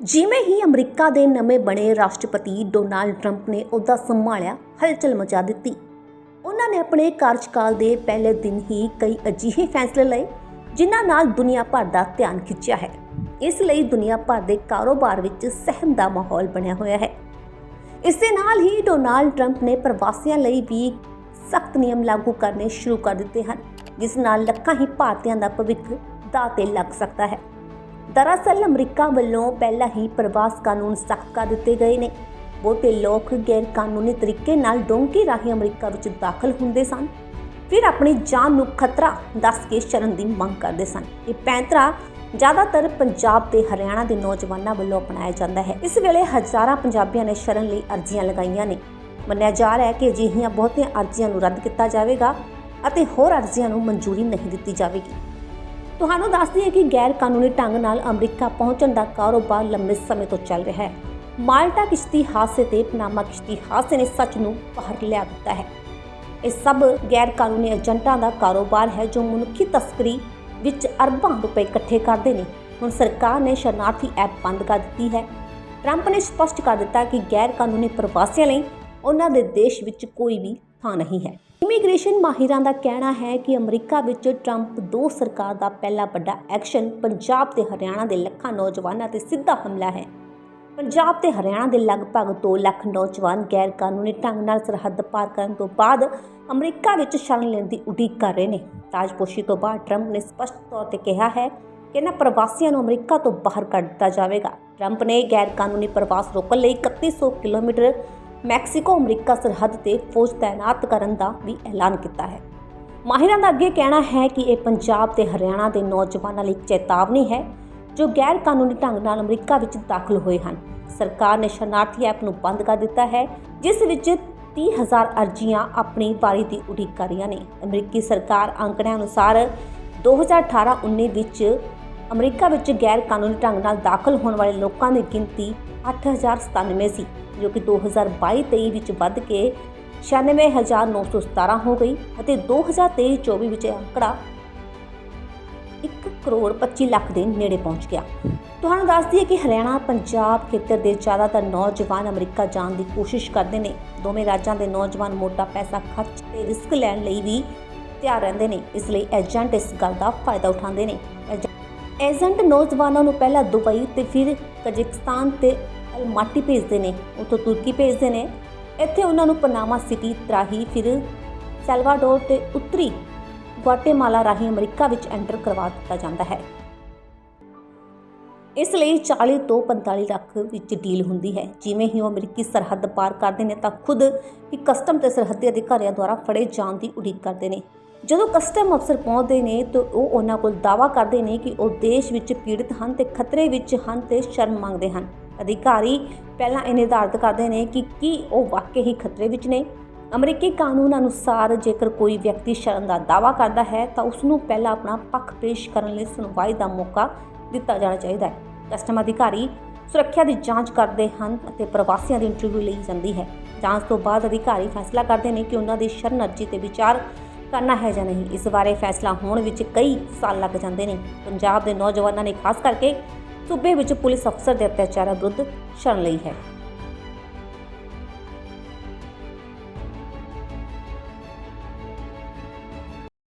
ਜਿਵੇਂ ਹੀ ਅਮਰੀਕਾ ਦੇ ਨਵੇਂ ਬਣੇ ਰਾਸ਼ਟਰਪਤੀ ਡੋਨਾਲਡ ਟਰੰਪ ਨੇ ਉਹਦਾ ਸੰਭਾਲਿਆ, ਹਲਚਲ ਮਚਾ ਦਿੱਤੀ। ਉਹਨਾਂ ਨੇ ਆਪਣੇ ਕਾਰਜਕਾਲ ਦੇ ਪਹਿਲੇ ਦਿਨ ਹੀ ਕਈ ਅਜਿਹੇ ਫੈਸਲੇ ਲਏ, ਜਿਨ੍ਹਾਂ ਨਾਲ ਦੁਨੀਆ ਭਰ ਦਾ ਧਿਆਨ ਖਿੱਚਿਆ ਹੈ। ਇਸ ਲਈ ਦੁਨੀਆ ਭਰ ਦੇ ਕਾਰੋਬਾਰ ਵਿੱਚ ਸਹਿਮ ਦਾ ਮਾਹੌਲ ਬਣਿਆ ਹੋਇਆ ਹੈ। ਇਸ ਦੇ ਨਾਲ ਹੀ ਡੋਨਾਲਡ ਟਰੰਪ ਨੇ ਪ੍ਰਵਾਸੀਆਂ ਲਈ ਵੀ ਸਖਤ ਨਿਯਮ ਲਾਗੂ ਕਰਨੇ ਸ਼ੁਰੂ ਕਰ ਦਿੱਤੇ ਹਨ, ਜਿਸ ਨਾਲ ਲੱਖਾਂ ਹੀ ਭਾਰਤੀਆਂ ਦਾ ਭਵਿੱਖ ਦਾਅ ਤੇ ਲੱਗ ਸਕਦਾ ਹੈ। ਦਰਅਸਲ ਅਮਰੀਕਾ ਵੱਲੋਂ ਪਹਿਲਾਂ ਹੀ ਪ੍ਰਵਾਸ ਕਾਨੂੰਨ ਸਖਤ ਕਰ ਦਿੱਤੇ ਗਏ ਨੇ। ਬਹੁਤੇ ਲੋਕ ਗੈਰ ਕਾਨੂੰਨੀ ਤਰੀਕੇ ਨਾਲ ਡੋਂਕੀ ਰਾਹੀਂ ਅਮਰੀਕਾ ਵਿੱਚ ਦਾਖਲ ਹੁੰਦੇ ਸਨ। ਫਿਰ ਆਪਣੀ ਜਾਨ ਨੂੰ ਖਤਰਾ ਦੱਸ ਕੇ ਸ਼ਰਨ ਦੀ ਮੰਗ ਕਰਦੇ ਸਨ। ਇਹ ਪੈਂਤਰਾ ਜ਼ਿਆਦਾਤਰ ਪੰਜਾਬ ਤੇ ਹਰਿਆਣਾ ਦੇ ਨੌਜਵਾਨਾਂ ਵੱਲੋਂ ਅਪਣਾਇਆ ਜਾਂਦਾ ਹੈ। ਇਸ ਵੇਲੇ ਹਜ਼ਾਰਾਂ ਪੰਜਾਬੀਆਂ ਨੇ ਸ਼ਰਨ ਲਈ ਅਰਜ਼ੀਆਂ ਲਗਾਈਆਂ ਨੇ। ਮੰਨਿਆ ਜਾ ਰਿਹਾ ਹੈ ਕਿ ਅਜਿਹੀਆਂ ਬਹੁਤੀਆਂ ਅਰਜ਼ੀਆਂ ਨੂੰ ਰੱਦ ਕੀਤਾ ਜਾਵੇਗਾ ਅਤੇ ਹੋਰ ਅਰਜ਼ੀਆਂ ਨੂੰ ਮਨਜ਼ੂਰੀ ਨਹੀਂ ਦਿੱਤੀ ਜਾਵੇਗੀ। ਤੁਹਾਨੂੰ ਦੱਸਦੀ ਹੈ ਕਿ ਗੈਰ ਕਾਨੂੰਨੀ ਢੰਗ ਨਾਲ ਅਮਰੀਕਾ ਪਹੁੰਚਣ ਦਾ ਕਾਰੋਬਾਰ ਲੰਬੇ ਸਮੇਂ ਤੋਂ ਚੱਲ ਰਿਹਾ ਹੈ। ਮਾਲਟਾ ਕਿਸ਼ਤੀ ਹਾਦਸੇ ਤੇ ਪਨਾਮਾ ਕਿਸ਼ਤੀ ਹਾਦਸੇ ਨੇ ਸੱਚ ਨੂੰ ਬਾਹਰ ਲਿਆ ਦਿੱਤਾ ਹੈ। ਇਹ ਸਭ ਗੈਰ ਕਾਨੂੰਨੀ ਏਜੰਟਾਂ ਦਾ ਕਾਰੋਬਾਰ ਹੈ ਜੋ ਮਨੁੱਖੀ ਤਸਕਰੀ ਵਿੱਚ ਅਰਬਾਂ ਰੁਪਏ ਇਕੱਠੇ ਕਰਦੇ ਨੇ। ਹੁਣ ਸਰਕਾਰ ਨੇ ਸ਼ਰਨਾਰਥੀ ਐਪ ਬੰਦ ਕਰ ਦਿੱਤੀ ਹੈ। ਟਰੰਪ ਨੇ ਸਪਸ਼ਟ ਕਰ ਦਿੱਤਾ ਕਿ ਗੈਰ ਕਾਨੂੰਨੀ ਪ੍ਰਵਾਸੀਆਂ ਲਈ ਉਹਨਾਂ ਦੇ ਦੇਸ਼ ਵਿੱਚ ਕੋਈ ਵੀ ਥਾਂ ਨਹੀਂ ਹੈ। ਇਮੀਗ੍ਰੇਸ਼ਨ ਮਾਹਿਰਾਂ ਦਾ ਕਹਿਣਾ ਹੈ ਕਿ ਅਮਰੀਕਾ ਵਿੱਚ ਟਰੰਪ ਦੋ ਸਰਕਾਰ ਦਾ ਪਹਿਲਾ ਵੱਡਾ ਐਕਸ਼ਨ ਪੰਜਾਬ ਤੇ ਹਰਿਆਣਾ ਦੇ ਲੱਖਾਂ ਨੌਜਵਾਨਾਂ ਤੇ ਸਿੱਧਾ ਹਮਲਾ ਹੈ। ਪੰਜਾਬ ਤੇ ਹਰਿਆਣਾ ਦੇ ਲਗਭਗ 2 ਲੱਖ ਨੌਜਵਾਨ ਗੈਰ ਕਾਨੂੰਨੀ ਢੰਗ ਨਾਲ ਸਰਹੱਦ ਪਾਰ ਕਰਨ ਤੋਂ ਬਾਅਦ ਅਮਰੀਕਾ ਵਿੱਚ ਸ਼ਰਨ ਲੈਣ ਦੀ ਉਡੀਕ ਕਰ ਰਹੇ ਨੇ। ਤਾਜਪੋਸ਼ੀ ਤੋਂ ਬਾਅਦ ਟਰੰਪ ਨੇ ਸਪਸ਼ਟ ਤੌਰ ਤੇ ਕਿਹਾ ਹੈ ਕਿ ਇਹਨਾਂ ਪ੍ਰਵਾਸੀਆਂ ਨੂੰ ਅਮਰੀਕਾ ਤੋਂ ਬਾਹਰ ਕੱਢ ਦਿੱਤਾ ਜਾਵੇਗਾ। ਟਰੰਪ ਨੇ ਗੈਰ ਕਾਨੂੰਨੀ ਪ੍ਰਵਾਸ ਰੋਕਣ ਲਈ 3100 ਕਿਲੋਮੀਟਰ ਮੈਕਸੀਕੋ ਅਮਰੀਕਾ ਸਰਹੱਦ ਤੇ ਫੌਜ ਤਾਇਨਾਤ ਕਰਨ ਦਾ ਵੀ ਐਲਾਨ ਕੀਤਾ ਹੈ। ਮਾਹਿਰਾਂ ਦਾ ਅੱਗੇ ਕਹਿਣਾ ਹੈ ਕਿ ਇਹ ਪੰਜਾਬ ਤੇ ਹਰਿਆਣਾ ਦੇ ਨੌਜਵਾਨਾਂ ਲਈ ਚੇਤਾਵਨੀ ਹੈ, ਜੋ ਗੈਰ ਕਾਨੂੰਨੀ ਢੰਗ ਨਾਲ ਅਮਰੀਕਾ ਵਿੱਚ ਦਾਖਲ ਹੋਏ ਹਨ। ਸਰਕਾਰ ਨੇ ਸ਼ਰਨਾਰਥੀ ਐਪ ਨੂੰ ਬੰਦ ਕਰ ਦਿੱਤਾ ਹੈ, ਜਿਸ ਵਿੱਚ 30000 ਅਰਜ਼ੀਆਂ ਆਪਣੀ ਵਾਰੀ ਦੀ ਉਡੀਕ ਕਰ ਰਹੀਆਂ ਨੇ। ਅਮਰੀਕੀ ਸਰਕਾਰ ਅੰਕੜਿਆਂ ਅਨੁਸਾਰ 2018-19 ਵਿੱਚ ਅਮਰੀਕਾ ਵਿੱਚ ਗੈਰ ਕਾਨੂੰਨੀ ਢੰਗ ਨਾਲ ਦਾਖਲ ਹੋਣ ਵਾਲੇ ਲੋਕਾਂ ਦੀ ਗਿਣਤੀ 8097 ਸੀ। ਜੋ ਕਿ 2022-23 ਵਿੱਚ ਵੱਧ ਕੇ 96917 ਹੋ ਗਈ ਅਤੇ 2023-24 ਵਿੱਚ ਇਹ ਅੰਕੜਾ 1 ਕਰੋੜ 25 ਲੱਖ ਦੇ ਨੇੜੇ ਪਹੁੰਚ ਗਿਆ। ਤੁਹਾਨੂੰ ਦੱਸ ਦਈਏ ਕਿ ਹਰਿਆਣਾ, ਪੰਜਾਬ ਖੇਤਰ ਦੇ ਜ਼ਿਆਦਾਤਰ ਨੌਜਵਾਨ ਅਮਰੀਕਾ ਜਾਣ ਦੀ ਕੋਸ਼ਿਸ਼ ਕਰਦੇ ਨੇ। ਦੋਵੇਂ ਰਾਜਾਂ ਦੇ ਨੌਜਵਾਨ ਮੋਟਾ ਪੈਸਾ ਖਰਚ ਤੇ ਰਿਸਕ ਲੈਣ ਲਈ ਵੀ ਤਿਆਰ ਰਹਿੰਦੇ ਨੇ। ਇਸ ਲਈ ਏਜੰਟ ਇਸ ਗੱਲ ਦਾ ਫਾਇਦਾ ਉਠਾਉਂਦੇ ਨੇ। ਏਜੰਟ ਨੌਜਵਾਨਾਂ ਨੂੰ ਪਹਿਲਾਂ ਦੁਬਈ ਤੇ ਫਿਰ ਕਜ਼ਾਕਿਸਤਾਨ ਤੇ ਅਲਮਾਟੀ ਭੇਜਦੇ ਨੇ, ਉੱਥੋਂ ਤੁਰਕੀ ਭੇਜਦੇ ਨੇ। ਇੱਥੇ ਉਹਨਾਂ ਨੂੰ ਪਨਾਮਾ ਸਿਟੀ ਤਰਾਹੀ ਫਿਰ ਸੈਲਵਾਡੋਰ ਤੇ ਉੱਤਰੀ ਗੁਆਟੇਮਾਲਾ ਰਾਹੀਂ ਅਮਰੀਕਾ ਵਿੱਚ ਐਂਟਰ ਕਰਵਾ ਦਿੱਤਾ ਜਾਂਦਾ ਹੈ। ਇਸ ਲਈ 40 ਤੋਂ 45 ਲੱਖ ਵਿੱਚ ਡੀਲ ਹੁੰਦੀ ਹੈ। ਜਿਵੇਂ ਹੀ ਉਹ ਅਮਰੀਕੀ ਸਰਹੱਦ ਪਾਰ ਕਰਦੇ ਨੇ ਤਾਂ ਖੁਦ ਹੀ ਕਸਟਮ ਤੇ ਸਰਹੱਦੀ ਅਧਿਕਾਰੀਆਂ ਦੁਆਰਾ ਫੜੇ ਜਾਣ ਦੀ ਉਡੀਕ ਕਰਦੇ ਨੇ। ਜਦੋਂ ਕਸਟਮ ਅਫਸਰ ਪਹੁੰਚਦੇ ਨੇ ਤਾਂ ਉਹ ਉਹਨਾਂ ਕੋਲ ਦਾਵਾ ਕਰਦੇ ਨੇ ਕਿ ਉਹ ਦੇਸ਼ ਵਿੱਚ ਪੀੜਤ ਹਨ ਤੇ ਖਤਰੇ ਵਿੱਚ ਹਨ ਤੇ ਸ਼ਰਮ ਮੰਗਦੇ ਹਨ। ਅਧਿਕਾਰੀ ਪਹਿਲਾਂ ਇਹ ਨਿਰਧਾਰਤ ਕਰਦੇ ਨੇ ਕਿ ਕੀ ਉਹ ਵਾਕਈ ਹੀ ਖਤਰੇ ਵਿੱਚ ਨੇ। ਅਮਰੀਕੀ ਕਾਨੂੰਨ ਅਨੁਸਾਰ ਜੇਕਰ ਕੋਈ ਵਿਅਕਤੀ ਸ਼ਰਨ ਦਾ ਦਾਅਵਾ ਕਰਦਾ ਹੈ, ਤਾਂ ਉਸ ਨੂੰ ਪਹਿਲਾਂ ਆਪਣਾ ਪੱਖ ਪੇਸ਼ ਕਰਨ ਲਈ ਸੁਣਵਾਈ ਦਾ ਮੌਕਾ ਦਿੱਤਾ ਜਾਣਾ ਚਾਹੀਦਾ ਹੈ। ਕਸਟਮ ਅਧਿਕਾਰੀ ਸੁਰੱਖਿਆ ਦੀ ਜਾਂਚ ਕਰਦੇ ਹਨ ਅਤੇ ਪ੍ਰਵਾਸੀਆਂ ਦੀ ਇੰਟਰਵਿਊ ਲਈ ਜਾਂਦੀ ਹੈ। ਜਾਂਚ ਤੋਂ ਬਾਅਦ ਅਧਿਕਾਰੀ ਫੈਸਲਾ ਕਰਦੇ ਨੇ ਕਿ ਉਹਨਾਂ ਦੀ ਸ਼ਰਨ ਅਰਜ਼ੀ ਤੇ ਵਿਚਾਰ ਕਰਨਾ ਹੈ ਜਾਂ ਨਹੀਂ। ਇਸ ਬਾਰੇ ਫੈਸਲਾ ਹੋਣ ਵਿੱਚ ਕਈ ਸਾਲ ਲੱਗ ਜਾਂਦੇ ਨੇ। ਪੰਜਾਬ ਦੇ ਨੌਜਵਾਨਾਂ ਨੇ ਖਾਸ ਕਰਕੇ ਸੂਬੇ ਵਿੱਚ ਪੁਲਿਸ ਅਫਸਰ ਦੇ ਅਤਿਆਚਾਰਾਂ ਵਿਰੁੱਧ ਛਣ ਲਈ ਹੈ।